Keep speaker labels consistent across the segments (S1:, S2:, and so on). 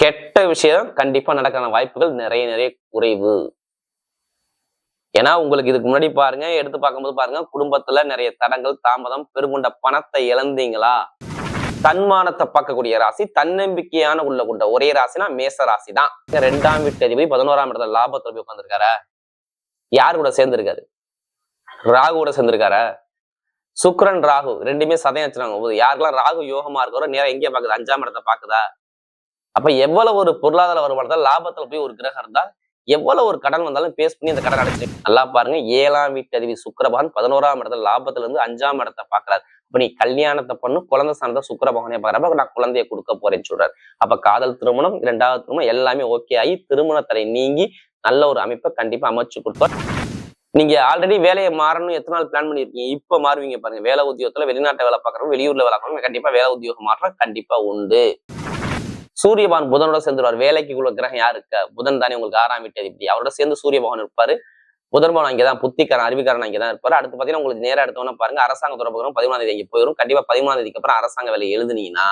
S1: கெட்ட விஷயம் கண்டிப்பா நடக்கான வாய்ப்புகள் நிறைய நிறைய குறைவு. ஏன்னா உங்களுக்கு இதுக்கு முன்னாடி பாருங்க எடுத்து பார்க்கும்போது பாருங்க குடும்பத்துல நிறைய தடங்கள் தாமதம் பெருங்கொண்ட பணத்தை இழந்தீங்களா? தன்மானத்தை பார்க்கக்கூடிய ராசி தன்னம்பிக்கையான உள்ள கொண்ட ஒரே ராசினா மேச ராசி தான் ரெண்டாம் வீட்டு அதிபதி பதினோராம் இடத்துல லாபத்துல போய் உட்காந்துருக்காரு யாரு கூட சேர்ந்திருக்காரு? ராகு கூட சேர்ந்துருக்காரு? சுக்ரன் ராகு ரெண்டுமே சதயம் வச்சுருவாங்க யாருக்கெல்லாம் ராகு யோகமா இருக்கிறோ நேரம் எங்கேயே பாக்குது அஞ்சாம் இடத்தை பாக்குதா அப்ப எவ்வளவு ஒரு பொருளாதார வருமானத்தை லாபத்துல போய் ஒரு கிரகம் இருந்தா எவ்வளவு ஒரு கடன் வந்தாலும் பேஸ் பண்ணி அந்த கடன் அடைச்சிருக்கு நல்லா பாருங்க ஏழாம் வீட்டு அதிபதி சுக்கிரபகவான் பதினோராம் இடத்துல லாபத்துல இருந்து அஞ்சாம் இடத்தை பாக்குறாரு. அப்ப நீ கல்யாணத்தை பண்ணும் குழந்தை சார்ந்த சுக்கிரபகவானே பாக்குறப்ப நான் குழந்தைய கொடுக்க போறேன்னு சொல்றாரு. அப்ப காதல் திருமணம் இரண்டாவது திருமணம் எல்லாமே ஓகே ஆகி திருமணத்தலை நீங்கி நல்ல ஒரு அமைப்பை கண்டிப்பா அமைச்சு கொடுப்பார். நீங்க ஆல்ரெடி வேலையை மாறணும் எத்தனை நாள் பிளான் பண்ணிருக்கீங்க? இப்ப மாறுவீங்க பாருங்க. வேலை உத்தியோகத்துல வெளிநாட்டை வேலை பாக்குறவங்க வெளியூர்ல வேலை பார்க்கறவங்க கண்டிப்பா வேலை உத்தியோகம் மாற்றம் கண்டிப்பா உண்டு. சூரியபான் புதனோட சேர்ந்துருவார். வேலைக்கு உள்ள கிரகம் யாருக்கு புதன் தானே உங்களுக்கு ஆறாம் வீட்டு அதிபதி. அவரோட சேர்ந்து சூரிய பகவான் இருப்பாரு. புதன் பகவான் அங்கேதான் புத்திக்காரன் அறிவிக்காரன் அங்கேதான் இருப்பாரு. அடுத்து பாத்தீங்கன்னா உங்களுக்கு நேரா எடுத்தோம்னா பாருங்க அரசாங்க தொடர்புகளும் பதிமூணாம் தேதி அங்கே போயிடும் கண்டிப்பா பதிமூணாம் தேதிக்கு அப்புறம் அரசாங்க வேலை எழுதுனீங்கன்னா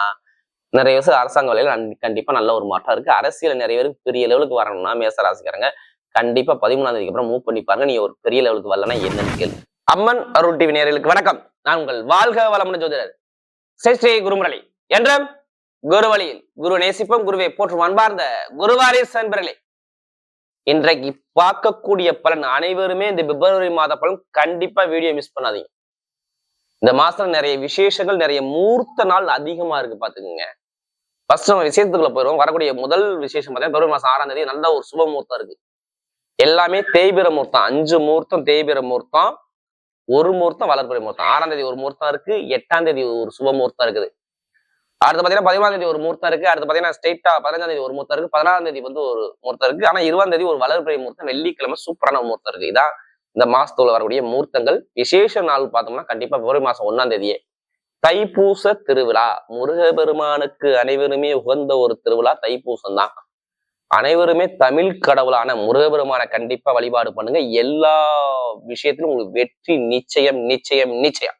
S1: நிறைய வருஷம் அரசாங்க வேலையில கண்டிப்பா நல்ல ஒரு மாற்றம் இருக்கு. அரசியல் நிறைய பேருக்கு பெரிய லெவலுக்கு வரணும்னா மேச ராசிக்காரங்க கண்டிப்பா பதிமூணாம் தேதிக்கு அப்புறம் மூவ் பண்ணி பாருங்க. நீங்க ஒரு பெரிய லெவலுக்கு வரலன்னா என்னன்னு கேள்வி அம்மன் அருள் டிவி நேயர்களுக்கு வணக்கம். நான் உங்கள் வாழ்க வளமுடன் ஜோதிடர். ஸ்ரீ ஸ்ரீ குருமுரளி. என்றும் குரு வழியில் குரு நேசிப்போம் குருவை போற்றும் அன்பார்ந்த குருவாரே சன்பர்களே இன்றைக்கு பார்க்கக்கூடிய பலன் அனைவருமே இந்த பிப்ரவரி மாத பலன் கண்டிப்பா வீடியோ மிஸ் பண்ணாதீங்க. இந்த மாசத்துல நிறைய விசேஷங்கள் நிறைய மூர்த்த நாள் அதிகமா இருக்கு பாத்துக்கோங்க ஃபர்ஸ்ட் நம்ம விசேஷத்துக்குள்ள போயிடும் வரக்கூடிய முதல் விசேஷம் பார்த்தீங்கன்னா பிப்ரவரி மாசம் ஆறாம் தேதி நல்ல ஒரு சுப முகூர்த்தம் இருக்கு. எல்லாமே தேய்பிர முகூர்த்தம். அஞ்சு முகூர்த்தம் தேய்பிர முகூர்த்தம். ஒரு முகூர்த்தம் வளர்ப்புறை முகூர்த்தம். ஆறாம் தேதி ஒரு முகூர்த்தம் இருக்கு. எட்டாம் தேதி ஒரு சுப முகூர்த்தம் இருக்குது. அடுத்து பாத்தீங்கன்னா பதிமூணாம் தேதி ஒரு முகூர்த்தம் இருக்கு. அடுத்து பாத்தீங்கன்னா ஸ்ட்ரெயிட்டா பதினஞ்சாம் தேதி ஒரு முகூர்த்தம் இருக்கு. பதினாறாம் தேதி வந்து ஒரு முகூர்த்தம் இருக்கு. ஆனா இருபதாம் தேதி ஒரு வளர்பிறை முகூர்த்தம். வெள்ளிக்கிழமை சூப்பரான முகூர்த்தம் இருக்கு. இதான் இந்த மாசத்துல வரக்கூடிய முகூர்த்தங்கள். விசேஷ நாள் பார்த்தோம்னா கண்டிப்பா பிப்ரவரி மாசம் ஒன்னாம் தேதியே. தைப்பூச திருவிழா. முருகபெருமானுக்கு அனைவருமே உகந்த ஒரு திருவிழா தைப்பூசம் தான் அனைவருமே தமிழ் கடவுளான முருகபெருமானை கண்டிப்பா வழிபாடு பண்ணுங்க. எல்லா விஷயத்திலும் உங்களுக்கு வெற்றி நிச்சயம் நிச்சயம் நிச்சயம்.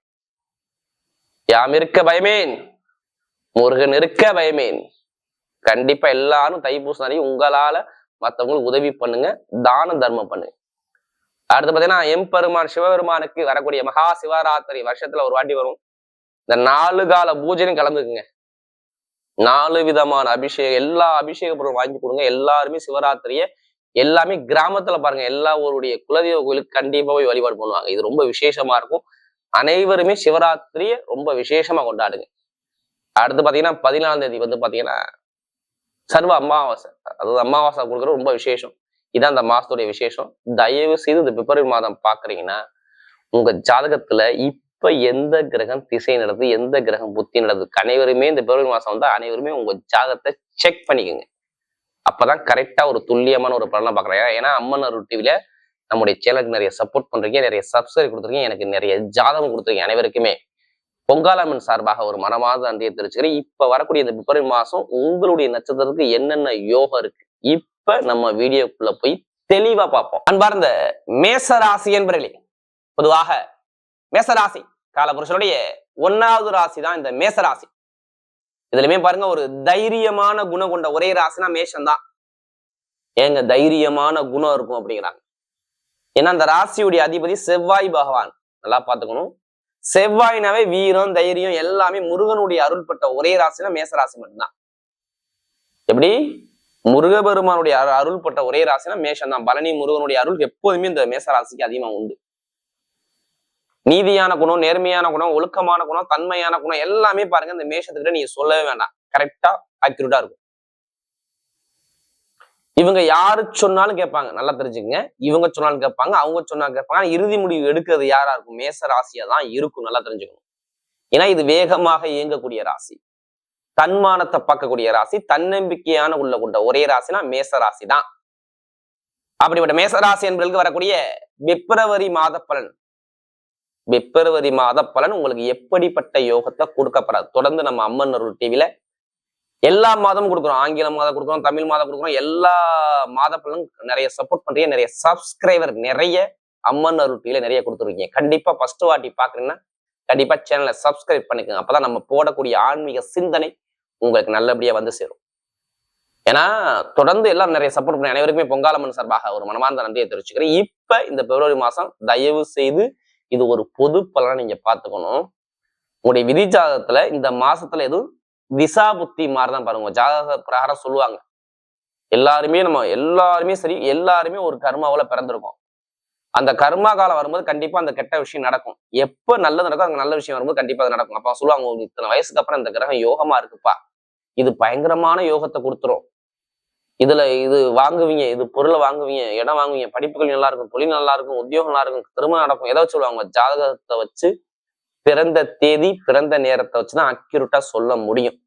S1: யாம் இருக்க பயமேன். முருகன் இருக்க பயமேன் கண்டிப்பா எல்லாரும் தைப்பூசம் நிறைய உங்களால மத்தவங்களுக்கு உதவி பண்ணுங்க தான தர்மம் பண்ணுங்க. அடுத்து பாத்தீங்கன்னா எம்பெருமான் சிவபெருமானுக்கு வரக்கூடிய மகா சிவராத்திரி வருஷத்துல ஒரு வாட்டி வரும். இந்த நாலு கால பூஜையும் கலந்துக்குங்க. நாலு விதமான அபிஷேகம் எல்லா அபிஷேக பொருளும் வாங்கி கொடுங்க. எல்லாருமே சிவராத்திரிய எல்லாமே கிராமத்துல பாருங்க எல்லா ஊருடைய குலதெய்வ கோயிலுக்கு கண்டிப்பா போய் வழிபாடு பண்ணுவாங்க. இது ரொம்ப விசேஷமா இருக்கும். அனைவருமே சிவராத்திரிய ரொம்ப விசேஷமா கொண்டாடுங்க. அடுத்து பார்த்தீங்கன்னா பதினாலாம் தேதி வந்து பார்த்தீங்கன்னா சர்வ அமாவாசை. அதாவது அமாவாசை கொடுக்குறது ரொம்ப விசேஷம். இதான் அந்த மாசத்துடைய விசேஷம். தயவு செய்து இந்த பிப்ரவரி மாதம் பாக்குறீங்கன்னா உங்க ஜாதகத்துல இப்ப எந்த கிரகம் திசை நடது எந்த கிரகம் புத்தி நடது அனைவருமே இந்த பிப்ரவரி மாசம் வந்தால் அனைவருமே உங்க ஜாதகத்தை செக் பண்ணிக்கோங்க. அப்பதான் கரெக்டா ஒரு துல்லியமான ஒரு பலனை பாக்குறேன் ஏன்னா அம்மன் அருள் டிவில நம்முடைய சேனலுக்கு நிறைய சப்போர்ட் பண்றீங்க நிறைய சப்ஸ்கிரைப் கொடுத்துருக்கீங்க எனக்கு நிறைய ஜாதகம் கொடுத்துருக்கீங்க அனைவருக்குமே. பொங்காலம்மன் சார்பாக ஒரு மனமாத அந்தியை தெரிவிச்சுக்கிறேன். இப்ப வரக்கூடிய இந்த பிப்ரவரி மாசம் உங்களுடைய நட்சத்திரத்துக்கு என்னென்ன யோகம் இருக்கு? இப்ப நம்ம வீடியோக்குள்ள போய் தெளிவா பார்ப்போம். அன்பார்ந்த மேசராசி என்பர்களே பொதுவாக மேசராசி காலபுருஷனுடைய ஒன்னாவது ராசி தான் இந்த மேசராசி. இதுலயுமே பாருங்க ஒரு தைரியமான குணம் கொண்ட ஒரே ராசினா மேஷம் தான் ஏங்க தைரியமான குணம் இருக்கும் அப்படிங்கிறாங்க. ஏன்னா அந்த ராசியுடைய அதிபதி செவ்வாய் பகவான். நல்லா பார்த்துக்கணும். செவ்வாய்னாவே வீரம் தைரியம் எல்லாமே முருகனுடைய அருள்பட்ட ஒரே ராசினா மேசராசி மட்டும்தான். எப்படி? முருகபெருமானுடைய அரு- அருள்பட்ட ஒரே ராசினா மேஷம் தான் பழனி முருகனுடைய அருள் எப்போதுமே இந்த மேசராசிக்கு அதிகமா உண்டு. நீதியான குணம் நேர்மையான குணம் ஒழுக்கமான குணம் தன்மையான குணம் எல்லாமே பாருங்க இந்த மேஷத்துக்கிட்ட நீங்க சொல்லவே வேண்டாம். கரெக்டா அக்யூரேட்டா இருக்கும். இவங்க யாரு சொன்னாலும் கேட்பாங்க. நல்லா தெரிஞ்சுக்கங்க. இவங்க சொன்னாலும் கேட்பாங்க அவங்க சொன்னாலும் கேட்பாங்க. இறுதி முடிவு எடுக்கிறது யாரா இருக்கும்? மேச ராசியா தான் இருக்கும். நல்லா தெரிஞ்சுக்கணும். ஏன்னா இது வேகமாக இயங்கக்கூடிய ராசி. தன்மானத்தை பார்க்கக்கூடிய ராசி. தன்னம்பிக்கையான உள்ள கொண்ட ஒரே ராசினா மேச ராசி தான். அப்படிப்பட்ட மேச ராசி என்பதற்கு வரக்கூடிய பிப்ரவரி மாத பலன். பிப்ரவரி மாத பலன் உங்களுக்கு எப்படிப்பட்ட யோகத்தை கொடுக்கப்படாது. தொடர்ந்து நம்ம அம்மன் அருள் டிவியில எல்லா மாதமும் கொடுக்குறோம். ஆங்கில மாதம் கொடுக்குறோம் தமிழ் மாதம் கொடுக்குறோம். எல்லா மாத பலனும் நிறைய சப்போர்ட் பண்றீங்க. நிறைய சப்ஸ்கிரைபர் நிறைய அம்மன் அருட்டியில நிறைய கொடுத்துருக்கீங்க. கண்டிப்பா ஃபர்ஸ்ட் வாட்டி பாக்குறீங்கன்னா கண்டிப்பா சேனலை சப்ஸ்கிரைப் பண்ணிக்கோங்க. அப்பதான் நம்ம போடக்கூடிய ஆன்மீக சிந்தனை உங்களுக்கு நல்லபடியா வந்து சேரும். ஏன்னா தொடர்ந்து எல்லாம் நிறைய சப்போர்ட் பண்ணி அனைவருக்குமே பொங்காலம்மன் சார்பாக ஒரு மனமார்ந்த நன்றியை தெரிவிச்சுக்கிறேன். இப்ப இந்த பிப்ரவரி மாசம் தயவு செய்து இது ஒரு பொது பலனை நீங்க பாத்துக்கணும் உங்களுடைய விதி ஜாதகத்துல இந்த மாசத்துல எதுவும் திசா புத்தி மாதிரிதான் பாருங்க. ஜாதக பிரகாரம் சொல்லுவாங்க. எல்லாருமே நம்ம எல்லாருமே சரி எல்லாருமே ஒரு கர்மாவுல பிறந்திருக்கோம். அந்த கர்மா காலம் வரும்போது கண்டிப்பா அந்த கெட்ட விஷயம் நடக்கும். எப்ப நல்லது நடக்கும் அங்க நல்ல விஷயம் வரும்போது கண்டிப்பா அது நடக்கும். அப்ப சொல்லுவாங்க இத்தனை வயசுக்கு அப்புறம் இந்த கிரகம் யோகமா இருக்குப்பா. இது பயங்கரமான யோகத்தை கொடுத்துரும். இதுல இது வாங்குவீங்க இது பொருளை வாங்குவீங்க இடம் வாங்குவீங்க படிப்புகள் நல்லா இருக்கும் தொழில் நல்லா இருக்கும் உத்தியோகம் நல்லா இருக்கும் திருமணம் நடக்கும். ஏதாவது சொல்லுவாங்க? ஜாதகத்தை வச்சு பிறந்த தேதி பிறந்த நேரத்தை வச்சுதான் அக்யூரேட்டா சொல்ல முடியும்.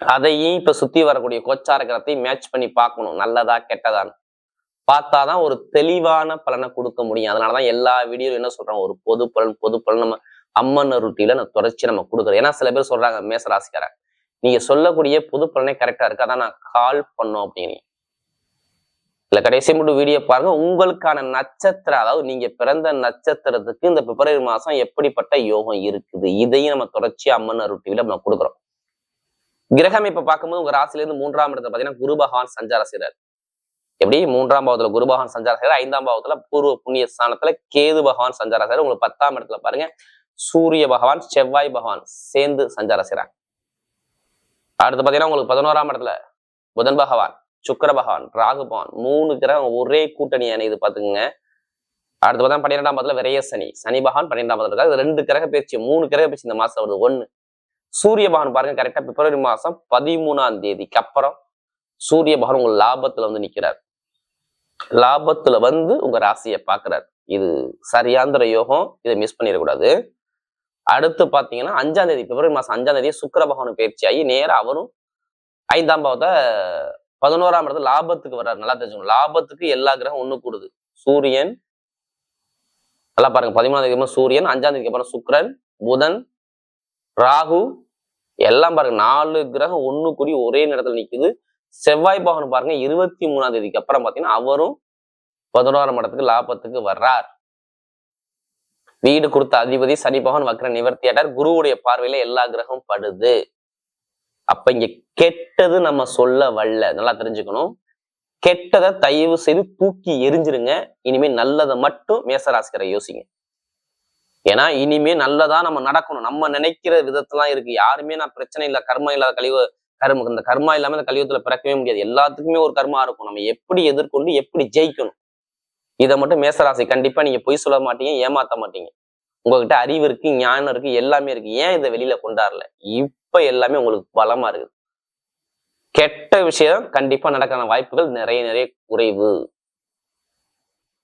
S1: அதையும் இப்ப சுத்தி வரக்கூடிய கோச்சார கிரகத்தையும் மேட்ச் பண்ணி பார்க்கணும். நல்லதா கெட்டதான்னு. பார்த்தாதான் ஒரு தெளிவான பலனை கொடுக்க முடியும். அதனாலதான் எல்லா வீடியோலும் என்ன சொல்றாங்க ஒரு பொது பலன் பொது பலன் நம்ம அம்மன் ருட்டியில நான் தொடர்ச்சி நம்ம கொடுக்குறோம். ஏன்னா சில பேர் சொல்றாங்க மேசராசிக்காரன் நீங்க சொல்லக்கூடிய பொது பலனே கரெக்டா இருக்கு? அதான் நான் கால் பண்ணோம் அப்படின்னு இல்ல கடைசி மட்டும் வீடியோ பாருங்க. உங்களுக்கான நட்சத்திரம் அதாவது நீங்க பிறந்த நட்சத்திரத்துக்கு இந்த பிப்ரவரி மாசம் எப்படிப்பட்ட யோகம் இருக்குது? இதையும் நம்ம தொடர்ச்சி அம்மன் ரொட்டியில நம்ம கொடுக்குறோம். கிரகம் இப்ப பார்க்கும்போது உங்க ராசில இருந்து மூன்றாம் இடத்துல பாத்தீங்கன்னா குரு பகவான் சஞ்சார செய்றார். எப்படி? மூன்றாம் பாவத்துல குரு பகவான் சஞ்சார செய்யறாரு ஐந்தாம் பாவத்துல பூர்வ புண்ணிய ஸ்தானத்துல கேது பகவான் சஞ்சார செய்யறாரு உங்களுக்கு பத்தாம் இடத்துல பாருங்க சூரிய பகவான் செவ்வாய் பகவான் சேர்ந்து சஞ்சார செய்யறாங்க அடுத்து பாத்தீங்கன்னா உங்களுக்கு பதினோராம் இடத்துல புதன் பகவான் சுக்கிர பகவான் ராகு பகவான் மூணு கிரகம் ஒரே கூட்டணி அணையுது பாத்துக்கோங்க அடுத்து பார்த்தா பன்னிரெண்டாம் பாதத்துல விரைய சனி. சனி பகவான் பன்னிரெண்டாம் பாதத்துல இருக்காது ரெண்டு கிரக பயிற்சி மூணு கிரக பயிற்சி இந்த மாசம் வருது. ஒண்ணு சூரிய பகவான் பாருங்க கரெக்டா பிப்ரவரி மாசம் பதிமூணாம் தேதிக்கு அப்புறம் சூரிய பகவான் உங்க லாபத்துல வந்து நிக்கிறார். லாபத்துல வந்து உங்க ராசியை பாக்குறாரு இது சரியாந்திர யோகம். இதை மிஸ் பண்ணிடக்கூடாது. அடுத்து பாத்தீங்கன்னா அஞ்சாம் தேதி பிப்ரவரி மாசம் அஞ்சாம் தேதி சுக்கர பகவான் பயிற்சி ஆகி நேரம் அவரும் ஐந்தாம் பாவத்தை பதினோராம் இடத்துல லாபத்துக்கு வர்றாரு. நல்லா தெரிஞ்சுக்கணும். லாபத்துக்கு எல்லா கிரகம் ஒண்ணு கூடுது. சூரியன் நல்லா பாருங்க. பதிமூணாம் தேதி அப்புறம் சூரியன் அஞ்சாம் தேதிக்கு அப்புறம் சுக்கிரன் புதன் ராகு. எல்லாம் பாருங்க. நாலு கிரகம் ஒண்ணு கூடி ஒரே நேரத்துல நிக்குது. செவ்வாய் பகவான் பாருங்க. இருபத்தி மூணாம் தேதிக்கு அப்புறம் பாத்தீங்கன்னா அவரும் பதினோராம் இடத்துக்கு லாபத்துக்கு வர்றார். வீடு கொடுத்த அதிபதி சனி பகவான் வக்கர நிவர்த்தி ஆட்டார் குருவுடைய பார்வையில எல்லா கிரகம் படுது. அப்ப இங்க கெட்டது நம்ம சொல்ல வல்ல நல்லா தெரிஞ்சுக்கணும். கெட்டதை தயவு செய்து தூக்கி எரிஞ்சிருங்க இனிமே நல்லதை மட்டும் மேசராசிக்கரை யோசிங்க. ஏன்னா இனிமே நல்லதா நம்ம நடக்கணும். நம்ம நினைக்கிற விதத்தெல்லாம் இருக்கு. யாருமே நான் பிரச்சனை இல்லை கர்மம் இல்லாத கழிவு கர்ம இந்த கர்மா இல்லாம இந்த கலியுகத்துல பிறக்கவே முடியாது. எல்லாத்துக்குமே ஒரு கர்மா இருக்கும். நம்ம எப்படி எதிர்கொண்டு எப்படி ஜெயிக்கணும்? இதை மட்டும் மேசராசி கண்டிப்பா நீங்க பொய் சொல்ல மாட்டீங்க ஏமாத்த மாட்டீங்க. உங்ககிட்ட அறிவு இருக்கு ஞானம் இருக்கு எல்லாமே இருக்கு. ஏன் இதை வெளியில கொண்டாடல? இப்ப எல்லாமே உங்களுக்கு பலமா இருக்குது. கெட்ட விஷயம் கண்டிப்பா நடக்கிற வாய்ப்புகள் நிறைய நிறைய குறைவு.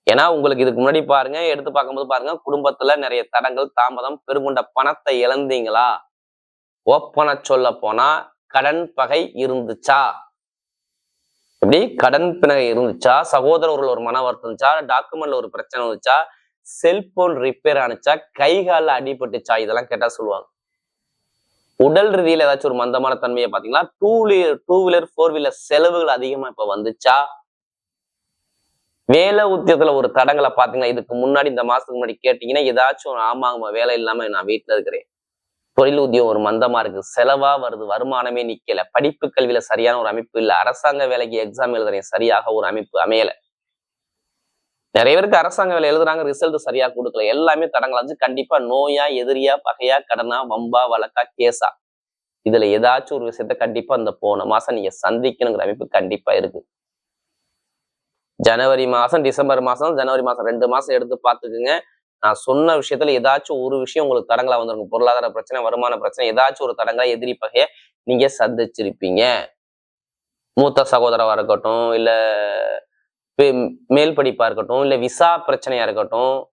S1: ஏன்னா உங்களுக்கு இதுக்கு முன்னாடி பாருங்க எடுத்து பார்க்கும்போது பாருங்க குடும்பத்துல நிறைய தடங்கள் தாமதம் பெருங்குண்ட பணத்தை இழந்தீங்களா? ஓப்பன சொல்ல போனா கடன் பகை இருந்துச்சா? எப்படி? கடன் பிணை இருந்துச்சா? சகோதரர்கள் ஒரு மன வருத்தம் இருந்துச்சா? டாக்குமெண்ட்ல ஒரு பிரச்சனை இருந்துச்சா? செல்போன் ரிப்பேர் ஆனிச்சா கை காலில் அடிபட்டுச்சா? இதெல்லாம் கேட்டா சொல்லுவாங்க. உடல் ரீதியில ஏதாச்சும் ஒரு மந்தமான தன்மையை பார்த்தீங்களா two wheeler two wheeler four wheeler செலவுகள் அதிகமா இப்ப வந்துச்சா? வேலை உத்தியத்துல ஒரு தடங்களை பாத்தீங்கன்னா இதுக்கு முன்னாடி இந்த மாசத்துக்கு முன்னாடி கேட்டீங்கன்னா ஏதாச்சும் ஒரு ஆமாங்கம்மா வேலை இல்லாம நான் வீட்டுல இருக்கிறேன். தொழில் உத்தியம் ஒரு மந்தமா இருக்கு. செலவா வருது வருமானமே நிக்கல. படிப்பு கல்வியில சரியான ஒரு அமைப்பு இல்ல. அரசாங்க வேலைக்கு எக்ஸாம் எழுதுறேன் சரியாக ஒரு அமைப்பு அமையலை. நிறைய பேருக்கு அரசாங்க வேலை எழுதுறாங்க ரிசல்ட் சரியா கொடுக்கல. எல்லாமே தடங்களாச்சு கண்டிப்பா நோயா எதிரியா பகையா கடனா வம்பா வழக்கா கேஸா. இதுல ஏதாச்சும் ஒரு விஷயத்த கண்டிப்பா அந்த போன மாசம் நீங்க சந்திக்கணுங்கிற அமைப்பு கண்டிப்பா இருக்கு. ஜனவரி மாசம் டிசம்பர் மாசம் ஜனவரி மாசம் ரெண்டு மாசம் எடுத்து பார்த்துக்குங்க. நான் சொன்ன விஷயத்துல ஏதாச்சும் ஒரு விஷயம் உங்களுக்கு தடங்களா வந்திருக்கும். பொருளாதார பிரச்சனை வருமான பிரச்சனை ஏதாச்சும் ஒரு தடங்களா எதிரி பகைய நீங்க சந்திச்சிருப்பீங்க. மூத்த சகோதரவா இருக்கட்டும் இல்ல மேல் படிப்பா இருக்கட்டும் இல்ல விசா பிரச்சனையா இருக்கட்டும்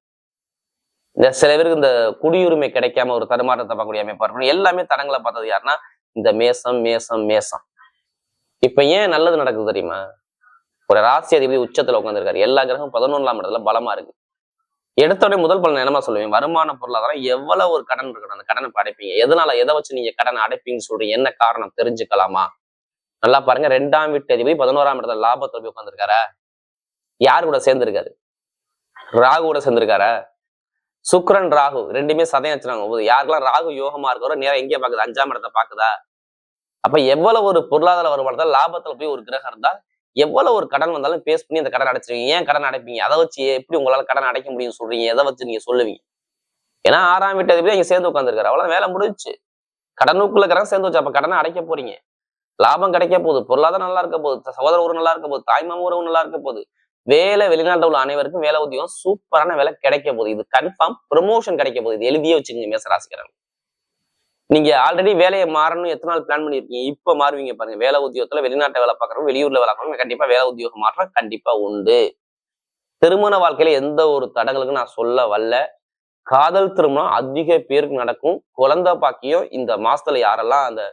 S1: இந்த சில பேருக்கு இந்த குடியுரிமை கிடைக்காம ஒரு தடுமாற்றத்தை பார்க்கக்கூடிய அமைப்பா இருக்கட்டும் எல்லாமே தடங்களை பார்த்தது யாருன்னா இந்த மேசம் மேசம் மேசம். இப்ப ஏன் நல்லது நடக்குது தெரியுமா? ஒரு ராசி அதிபதி உச்சத்துல உட்காந்துருக்காரு எல்லா கிரகம் பதினொன்றாம் இடத்துல பலமா இருக்கு. எடுத்த முதல் பலன் என்னமா சொல்லுவேன் வருமான பொருளாதாரம் எவ்வளவு ஒரு கடன் இருக்கணும். அந்த கடனை இப்ப அடைப்பீங்க. எதனால? எதை வச்சு நீங்க கடன் அடைப்பீங்கன்னு சொல்றீங்க. என்ன காரணம்? தெரிஞ்சுக்கலாமா? நல்லா பாருங்க. ரெண்டாம் வீட்டு அதிபதி பதினோராம் இடத்துல லாபத்தில் போய் உட்காந்துருக்காரா யார் கூட சேர்ந்திருக்காரு? ராகு கூட சேர்ந்திருக்காரா? சுக்ரன் ராகு ரெண்டுமே சதயம் வச்சுருவாங்க யாருக்கெல்லாம் ராகு யோகமா இருக்கிறோ நேரம் எங்கேயே பாக்குது அஞ்சாம் இடத்தை பாக்குதா? அப்ப எவ்வளவு ஒரு பொருளாதார வருமானத்தால் லாபத்துல போய் ஒரு கிரகம் இருந்தால் எவ்வளவு ஒரு கடன் வந்தாலும் பேஸ் பண்ணி அந்த கடன் அடைச்சிருவீங்க. ஏன் கடன் அடைப்பீங்க? அதை வச்சு எப்படி உங்களால கடன் அடைக்க முடியும்னு சொல்றீங்க? எதை வச்சு நீங்க சொல்லுவீங்க? ஏன்னா ஆறாம் வீட்டு அதிபதி இங்க சேர்ந்து உட்காந்துருக்காரு அவ்வளவு வேலை முடிஞ்சுச்சு. கடனுக்குள்ள கடன் சேர்ந்து வச்சு அப்ப கடனை அடைக்க போறீங்க. லாபம் கிடைக்க போகுது. பொருளாதாரம் நல்லா இருக்க போகுது. சகோதர உறவு நல்லா இருக்க போகுது. தாய்மாம உறவு நல்லா இருக்க போகுது. வேலை வெளிநாட்டில் உள்ள அனைவருக்கும் வேலை உத்தியோகம் சூப்பரான வேலை கிடைக்க போகுது. இது கன்ஃபார்ம் ப்ரொமோஷன் கிடைக்க போகுது. இது எழுதியே வச்சுக்கோங்க மேசராசிக்கிறேன் நீங்க ஆல்ரெடி வேலையை மாறணும். எத்தனை நாள் பிளான் பண்ணிருக்கீங்க? இப்ப மாறுவீங்க பாருங்க. வேலை உத்தியோகத்துல வெளிநாட்டை வேலை பார்க்கறவங்க வெளியூர்ல வேலை பார்க்கறவங்க கண்டிப்பா வேலை உத்தியோகம் மாற்றம் கண்டிப்பா உண்டு. திருமண வாழ்க்கையில எந்த ஒரு தடங்களுக்கும் நான் சொல்ல வரல. காதல் திருமணம் அதிக பேருக்கு நடக்கும். குழந்தை பாக்கியம் இந்த மாசத்துல யாரெல்லாம் அந்த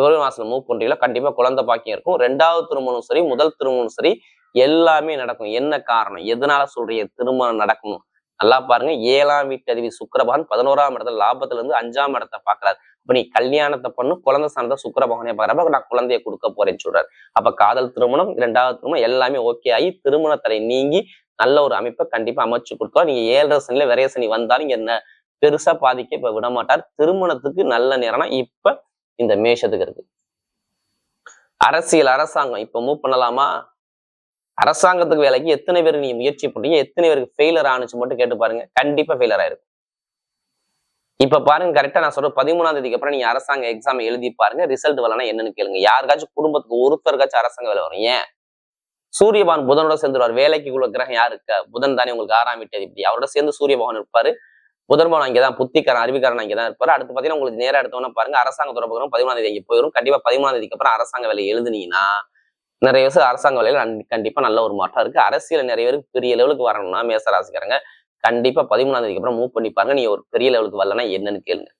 S1: பிப்ரவரி மாசத்துல மூவ் பண்றீங்களோ கண்டிப்பா குழந்தை பாக்கியம் இருக்கும். ரெண்டாவது திருமணம் சரி முதல் திருமணம் சரி எல்லாமே நடக்கும். என்ன காரணம்? எதனால சொல்றீங்க? திருமணம் நடக்கணும். நல்லா பாருங்க. ஏழாம் வீட்டு அதிபதி சுக்கரபகன் பதினோராம் இடத்துல லாபத்துல இருந்து அஞ்சாம் இடத்தை பாக்குறாரு அப்ப நீ கல்யாணத்தை பண்ணு குழந்தை சார்ந்த சுக்கரபகனே பாக்குறப்ப நான் குழந்தைய கொடுக்க போறேன்னு சொல்றாரு. அப்ப காதல் திருமணம் இரண்டாவது திருமணம் எல்லாமே ஓகே ஆகி திருமணத்தலை நீங்கி நல்ல ஒரு அமைப்பை கண்டிப்பா அமைச்சு கொடுக்கலாம். நீங்க ஏழரை சனில விரைய சனி வந்தாலும் என்ன? பெருசா பாதிக்க இப்ப விட மாட்டார் திருமணத்துக்கு நல்ல நேரம்னா இப்ப இந்த மேஷத்துக்கு இருக்கு. அரசியல் அரசாங்கம் இப்ப மூவ் பண்ணலாமா? அரசாங்கத்துக்கு வேலைக்கு எத்தனை பேர் நீங்க முயற்சி பண்றீங்க? எத்தனை பேருக்கு ஃபெயிலர் ஆனிச்சு மட்டும் கேட்டு பாருங்க. கண்டிப்பா ஃபெயிலர் ஆயிருக்கும் இப்ப பாருங்க கரெக்டா நான் சொல்ற பதிமூணாம் தேதிக்கு அப்புறம் நீங்க அரசாங்க எக்ஸாம் எழுதி பாருங்க. ரிசல்ட் வரலன்னா என்னன்னு கேளுங்க. யாருக்காச்சும் குடும்பத்துக்கு ஒருத்தருக்காச்சும் அரசாங்க வேலை வரும். ஏன்? சூரியபகவான் புதனோட சேர்ந்துருவார். வேலைக்கு உள்ள கிரகம் யாருக்கு புதன் தானே உங்களுக்கு ஆறாம் வீட்டு இப்படி அவரோட சேர்ந்து சூரிய பகவான் இருப்பாரு. புதன் அங்கே தான் புத்திக்காரன் அறிவிக்காரன் அங்கேதான் இருப்பார். அடுத்து பாத்தீங்கன்னா உங்களுக்கு நேரம் எடுத்தோம்னா பாருங்க அரசாங்க தொடர்பு பதிமூணாம் தேதி அங்கே போயிடும் கண்டிப்பா பதிமூணாம் தேதிக்கு அப்புறம் அரசாங்க வேலை எழுதுனீங்கன்னா நிறைய வருஷம் அரசாங்க வேலையில் கண்டிப்பா நல்ல ஒரு மாற்றம் இருக்கு. அரசியல் நிறைய பேருக்கு பெரிய லெவலுக்கு வரணும்னா மேசராசிக்காரங்க கண்டிப்பாக கண்டிப்பா பதிமூணாம் தேதிக்கு அப்புறம் மூவ் பண்ணி பாருங்க. நீ ஒரு பெரிய லெவலுக்கு வரலன்னா என்னன்னு கேளுங்க.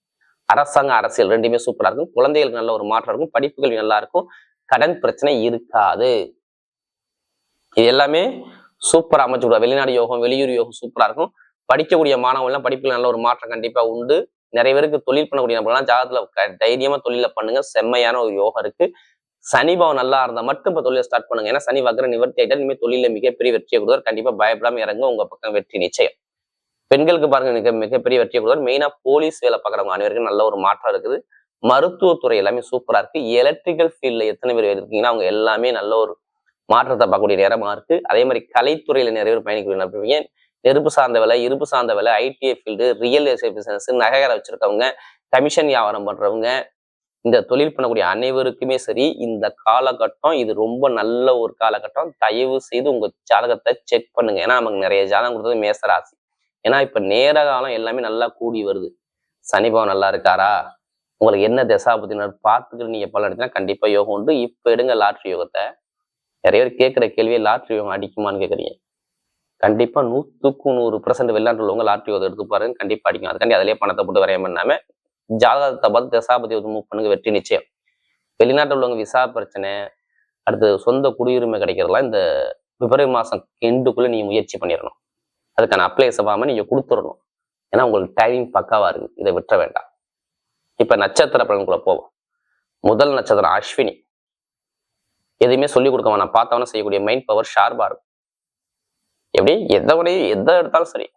S1: அரசாங்க அரசியல் ரெண்டுமே சூப்பரா இருக்கும். குழந்தைகளுக்கு நல்ல ஒரு மாற்றம் இருக்கும். படிப்புகள் நல்லா இருக்கும். கடன் பிரச்சனை இருக்காது. இது எல்லாமே சூப்பரா அமைச்சு விடுவா வெளிநாடு யோகம் வெளியூர் யோகம் சூப்பரா இருக்கும். படிக்கக்கூடிய மாணவர்கள்லாம் படிப்பில் நல்ல ஒரு மாற்றம் கண்டிப்பா உண்டு. நிறைய பேருக்கு தொழில் பண்ணக்கூடிய நபர்கள்லாம் ஜாதகத்துல தைரியமா தொழில பண்ணுங்க. செம்மையான ஒரு யோகம் இருக்கு. சனி பவன் நல்லா இருந்தா மட்டும் இப்போ தொழிலை ஸ்டார்ட் பண்ணுங்க. ஏன்னா சனி வக்ர நிவர்த்தி ஆயிட்டா இனிமேல் தொழிலில் மிகப்பெரிய வெற்றியை கொடுத்தார் கண்டிப்பா பயப்படாம இறங்க உங்க பக்கம் வெற்றி நிச்சயம். பெண்களுக்கு பாருங்க மிக மிகப்பெரிய வெற்றியை கொடுத்தார் மெயினா போலீஸ் வேலை பார்க்குறவங்க அனைவருக்கும் நல்ல ஒரு மாற்றம் இருக்குது. மருத்துவத்துறை எல்லாமே சூப்பரா இருக்கு. எலக்ட்ரிக்கல் ஃபீல்ட்ல எத்தனை பேர் இருக்கீங்கன்னா அவங்க எல்லாமே நல்ல ஒரு மாற்றத்தை பார்க்கக்கூடிய நேரமா இருக்கு. அதே மாதிரி கலைத்துறையில நிறைய பேர் பயணிக்கக்கூடிய நெருப்பு சார்ந்த வேலை இருப்பு சார்ந்த வேலை ITI field real estate business நகைகரை வச்சிருக்கவங்க கமிஷன் வியாபாரம் பண்றவங்க இந்த தொழில் பண்ணக்கூடிய அனைவருக்குமே சரி இந்த காலகட்டம் இது ரொம்ப நல்ல ஒரு காலகட்டம். தயவு செய்து உங்க ஜாதகத்தை செக் பண்ணுங்க. ஏன்னா நமக்கு நிறைய ஜாதகம் கொடுத்தது மேசராசி. ஏன்னா இப்ப நேர காலம் எல்லாமே நல்லா கூடி வருது. சனிபவம் நல்லா இருக்காரா? உங்களுக்கு என்ன தசாபத்தினர் பார்த்துக்கிட்டு நீங்க பலன் எடுத்தீங்கன்னா கண்டிப்பா யோகம் உண்டு. இப்ப எடுங்க லாட்ரி யோகத்தை. நிறைய பேர் கேட்குற கேள்வியை லாட்ரி யோகம் அடிக்குமான்னு கேட்குறீங்க. கண்டிப்பா நூத்துக்கு நூறு பர்சன்ட் வெளிநாட்டில் உள்ளவங்க லாட்ரி ஓதை எடுத்து பாருங்க கண்டிப்பாக அடிக்கும். அதுக்காண்டி அதிலே பணத்தை போட்டு வரைய பண்ணாம ஜாதகத்தை பார்த்து தசாபதி மூவ் பண்ணுங்க வெற்றி நிச்சயம். வெளிநாட்டில் உள்ளவங்க விசா பிரச்சனை அடுத்து சொந்த குடியுரிமை கிடைக்கிறதுலாம் இந்த பிப்ரவரி மாதம் எண்டுக்குள்ளே நீங்கள் முயற்சி பண்ணிடணும் அதுக்கான அப்ளை சபாமல் நீங்கள் கொடுத்துடணும் ஏன்னா உங்களுக்கு டைமிங் பக்காவாக இருக்குது இதை விட்டுற வேண்டாம். இப்போ நட்சத்திர பலன்குள்ளே போவோம். முதல் நட்சத்திரம் அஸ்வினி. எதுவுமே சொல்லிக் கொடுக்க வேணாம். பார்த்தவன செய்யக்கூடிய மைண்ட் பவர் ஷார்பாக இருக்கும். எப்படி? எதை விட எதை எடுத்தாலும் சரி.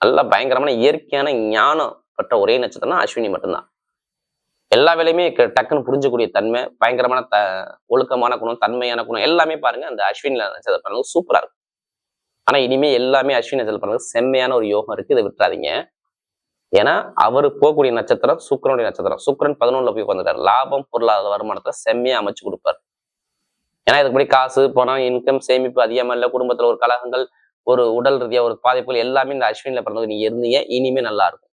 S1: நல்ல பயங்கரமான இயற்கையான ஞானம் பெற்ற ஒரே நட்சத்திரம்னா அஸ்வினி மட்டும்தான். எல்லா வேலையுமே டக்குன்னு புரிஞ்சக்கூடிய தன்மை பயங்கரமான த ஒழுக்கமான குணம் தன்மையான குணம் எல்லாமே பாருங்க அந்த அஸ்வினில நட்சத்திரம் பண்ணுறது சூப்பரா இருக்கும். ஆனா இனிமே எல்லாமே அஸ்வினி நட்சத்திரம் பண்ணுறது செம்மையான ஒரு யோகம் இருக்கு. இதை விட்டுறாதீங்க. ஏன்னா அவர் போகக்கூடிய நட்சத்திரம் சுக்கரனுடைய நட்சத்திரம். சுக்கரன் பதினொன்றில் போய் உட்காந்துட்டார் லாபம் பொருளாதார வருமானத்தை செம்மையா அமைச்சு கொடுப்பார். ஏன்னா இதுக்கு முன்னாடி காசு பணம் இன்கம் சேமிப்பு அதிகமா இல்லை குடும்பத்துல ஒரு கலகங்கள் ஒரு உடல் ரீதியாக ஒரு பாதிப்புகள் எல்லாமே இந்த அஸ்வினில பிறந்தது நீங்க இருந்தீங்க. இனிமே நல்லா இருக்கும்.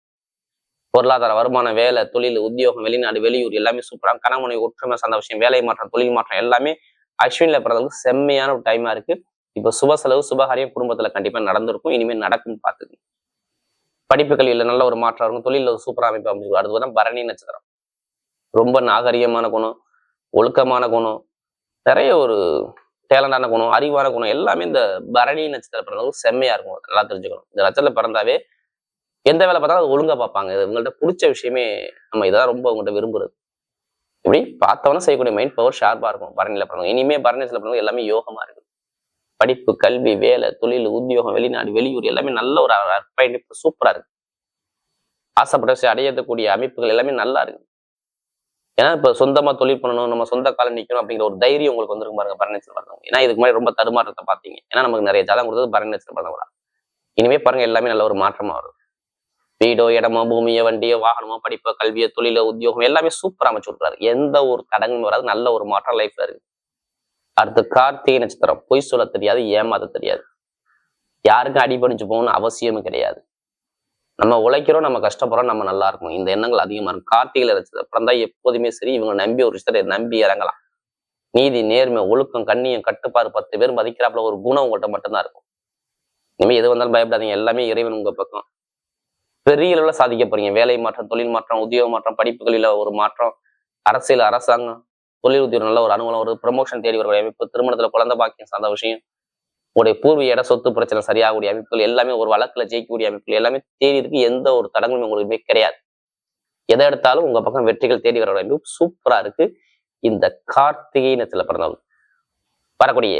S1: பொருளாதார வருமானம் வேலை தொழில் உத்தியோகம் வெளிநாடு வெளியூர் எல்லாமே சூப்பராக கணவனை ஒற்றுமை சார்ந்த விஷயம் வேலை மாற்றம் தொழில் மாற்றம் எல்லாமே அஸ்வினில பிறந்தவங்களுக்கு செம்மையான ஒரு டைமா இருக்கு. இப்போ சுப செலவு சுபகாரியம் குடும்பத்துல கண்டிப்பா நடந்திருக்கும். இனிமேல் நடக்கும் பார்த்துக்கு படிப்பு கல்வியில் நல்ல ஒரு மாற்றம் இருக்கும். தொழிலில் ஒரு சூப்பராக அமைப்பு அமைச்சிருக்கும் அடுத்து தான் பரணி நட்சத்திரம். ரொம்ப நாகரிகமான குணம் ஒழுக்கமான குணம் நிறைய ஒரு டேலண்டான குணம் அறிவான குணம் எல்லாமே இந்த பரணி நட்சத்திர பிறந்தவங்க செம்மையா இருக்கும். நல்லா தெரிஞ்சுக்கணும். இந்த நட்சத்திரம் பிறந்தாவே எந்த வேலை பார்த்தாலும் அது ஒழுங்கா பார்ப்பாங்க. இது உங்கள்ட்ட பிடிச்ச விஷயமே நம்ம இதான் ரொம்ப உங்கள்கிட்ட விரும்புறது. இப்படி பார்த்தவன செய்யக்கூடிய மைண்ட் பவர் ஷார்ப்பா இருக்கும் பரணியில பிறந்தவங்க. இனிமே பரணியில பிறந்தவங்க எல்லாமே யோகமா இருக்கு படிப்பு கல்வி வேலை தொழில் உத்தியோகம் வெளிநாடு வெளியூர் எல்லாமே நல்ல ஒரு பயணிப்பு சூப்பரா இருக்கு. ஆசைப்பட்ட விஷயம் அடையக்கூடிய அமைப்புகள் எல்லாமே நல்லா இருக்கு. ஏன்னா இப்ப சொந்தமா தொழில் பண்ணணும் நம்ம சொந்த காலம் நிக்கணும் அப்படிங்கிற ஒரு தைரியம் உங்களுக்கு வந்துருக்கும் பாருங்க பரணேஸ்வரம் பிறந்தவங்க ஏன்னா இதுக்கு முன்னாடி ரொம்ப தடுமாற்றத்தை பார்த்தீங்க. ஏன்னா நமக்கு நிறைய ஜாதகம் கொடுத்தது பரணேஸ்வரம் பிறந்தவங்களா இனிமே பாருங்க எல்லாமே நல்ல ஒரு மாற்றமா வரும். வீடோ இடமோ பூமியோ வண்டியோ வாகனமோ படிப்போ கல்வியோ தொழிலோ உத்தியோகம் எல்லாமே சூப்பரா அமைச்சு விட்றாரு எந்த ஒரு தடங்கும் வராது நல்ல ஒரு மாற்றம் லைஃப்ல இருக்கு. அடுத்து கார்த்திகை நட்சத்திரம். பொய் சொல்ல தெரியாது ஏமாத்த தெரியாது. யாருக்கும் அடிபணிச்சு போகணும்னு அவசியமும் கிடையாது. நம்ம உழைக்கிறோம் நம்ம கஷ்டப்படுறோம் நம்ம நல்லா இருக்கும் இந்த எண்ணங்கள் அதிகமா இருக்கும் கார்த்திகையில அப்புறம் தான் எப்போதுமே சரி இவங்க நம்பி ஒரு விஷயத்தை நம்பி இறங்கலாம். நீதி நேர்மை ஒழுக்கம் கண்ணியம் கட்டுப்பாடு பத்து பேர் மதிக்கிறாப்புல ஒரு குணம் உங்கள்கிட்ட மட்டும்தான் இருக்கும். இனிமே எது வந்தாலும் பயப்படாதீங்க. எல்லாமே இறைவன் உங்க பக்கம். பெரிய அளவில் சாதிக்க போறீங்க. வேலை மாற்றம் தொழில் மாற்றம் உத்தியோக மாற்றம் படிப்புகளில் ஒரு மாற்றம். அரசியல் அரசாங்கம் தொழில் உத்தியோகம் நல்ல ஒரு அனுகூலம் ஒரு ப்ரமோஷன் தேடி வரக்கூடிய அமைப்பு திருமணத்துல குழந்தை பாக்கியம் சார்ந்த விஷயம். உங்களுடைய பூர்வீக இட சொத்து பிரச்சனை சரியாகக்கூடிய அமைப்புகள் எல்லாமே ஒரு வழக்குல ஜெயிக்கக்கூடிய அமைப்புகள் எல்லாமே தேடி இருக்கு. எந்த ஒரு தடங்களும் உங்களுக்கு கிடையாது. எதை எடுத்தாலும் உங்க பக்கம் வெற்றிகள் தேடி வர அமைப்பு சூப்பரா இருக்கு. இந்த கார்த்திகை நட்சத்திரத்துல பிறந்தவங்க. வரக்கூடிய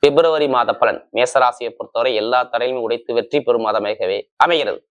S1: பிப்ரவரி மாத பலன். மேசராசியை பொறுத்தவரை எல்லா தடையும் உடைத்து வெற்றி பெறும் மாதமாகவே அமைகிறது.